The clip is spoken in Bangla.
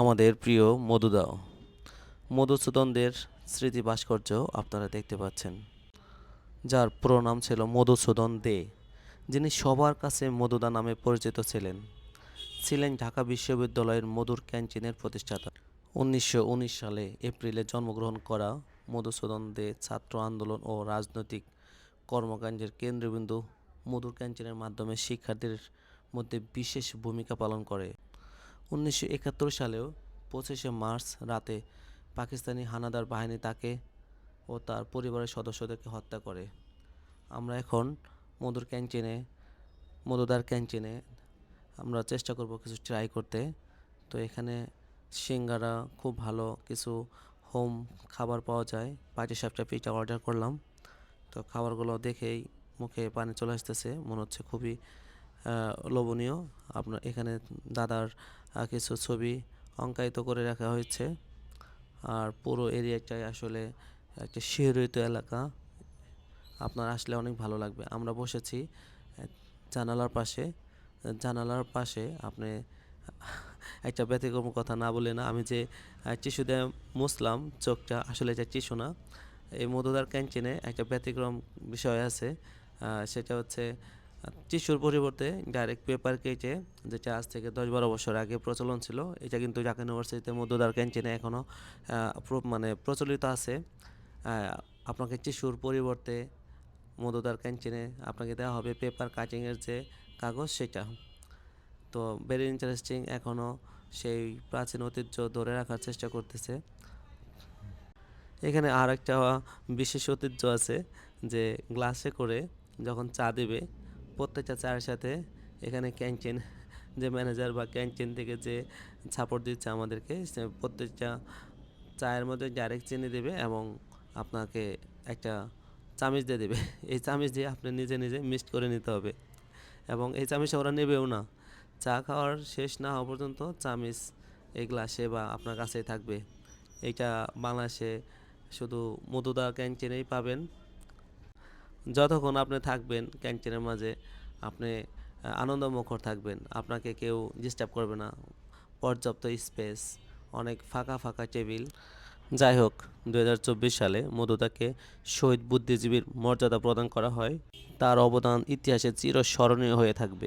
আমাদের প্রিয় মধুদাও মধুসূদনদের স্মৃতি ভাস্কর্য আপনারা দেখতে পাচ্ছেন, যার পুরো নাম ছিল মধুসূদন দে, যিনি সবার কাছে মধুদা নামে পরিচিত ছিলেন। ছিলেন ঢাকা বিশ্ববিদ্যালয়ের মধুর ক্যান্টিনের প্রতিষ্ঠাতা। উনিশশো উনিশ সালে এপ্রিলে জন্মগ্রহণ করা মধুসূদন দে ছাত্র আন্দোলন ও রাজনৈতিক কর্মকাণ্ডের কেন্দ্রবিন্দু মধুর ক্যান্টিনের মাধ্যমে শিক্ষার্থীদের মধ্যে বিশেষ ভূমিকা পালন করে। উনিশশো একাত্তর সালেও পঁচিশে মার্চ রাতে পাকিস্তানি হানাদার বাহিনী তাকে ও তার পরিবারের সদস্যদেরকে হত্যা করে। আমরা এখন মধুর ক্যান্টিনে, মধুদার ক্যান্টিনে আমরা চেষ্টা করব কিছু ট্রাই করতে। তো এখানে সিঙ্গারা, খুব ভালো কিছু হোম খাবার পাওয়া যায়। পাটি সাপটা পিঠা অর্ডার করলাম। তো খাবারগুলো দেখেই মুখে পানি চলে আসতেছে। মনে হচ্ছে খুবই লোভনীয়। আপনার এখানে দাদার কিছু ছবি অঙ্কায়িত করে রাখা হয়েছে। আর পুরো এরিয়াটাই আসলে একটা শিহরিত এলাকা। আপনার আসলে অনেক ভালো লাগবে। আমরা বসেছি জানালার পাশে। জানালার পাশে আপনি একটা ব্যতিক্রম কথা না বলে না, আমি যে টিস্যু দিয়ে মুছলাম, চোখটা আসলে এটা টিস্যু না। এই মধুদার ক্যান্টিনে একটা ব্যতিক্রম বিষয় আছে। সেটা হচ্ছে টিস্যুর পরিবর্তে ডাইরেক্ট পেপার কেটে যেটা আজ থেকে দশ বারো বছর আগে প্রচলন ছিল, এটা কিন্তু ঢাকা ইউনিভার্সিটিতে মধুদার ক্যান্টিনে এখনও মানে প্রচলিত আছে। আপনাকে টিস্যুর পরিবর্তে মধুদার ক্যান্টিনে আপনাকে দেওয়া হবে পেপার কাটিংয়ের যে কাগজ সেটা। তো ভেরি ইন্টারেস্টিং এখনও সেই প্রাচীন ঐতিহ্য ধরে রাখার চেষ্টা করতেছে। এখানে আর একটা বিশেষ ঐতিহ্য আছে যে গ্লাসে করে যখন চা দেবে প্রত্যেকটা চায়ের সাথে এখানে ক্যান্টিন, যে ম্যানেজার বা ক্যান্টিন থেকে যে সাপোর্ট দিচ্ছে আমাদেরকে প্রত্যেকটা চায়ের মধ্যে ডাইরেক্ট চিনি দেবে এবং আপনাকে একটা চামিচ দিয়ে দেবে। এই চামিচ দিয়ে আপনি নিজে নিজে মিক্সড করে নিতে হবে এবং এই চামিচটা ওরা নেবেও না। চা খাওয়ার শেষ না হওয়া পর্যন্ত চামিচ এই গ্লাসে বা আপনার কাছেই থাকবে। এটা বাংলাদেশে শুধু মধুদা ক্যান্টিনেই পাবেন। যতক্ষণ আপনি থাকবেন ক্যান্টিনের মাঝে, আপনি আনন্দমুখর থাকবেন। আপনাকে কেউ ডিস্টার্ব করবে না। পর্যাপ্ত স্পেস অনেক ফাঁকা ফাঁকা টেবিল। যাই হোক দু হাজার চব্বিশ সালে মধুদাকে শহীদ বুদ্ধিজীবীর মর্যাদা প্রদান করা হয়। তার অবদান ইতিহাসে চিরস্মরণীয় হয়ে থাকবে।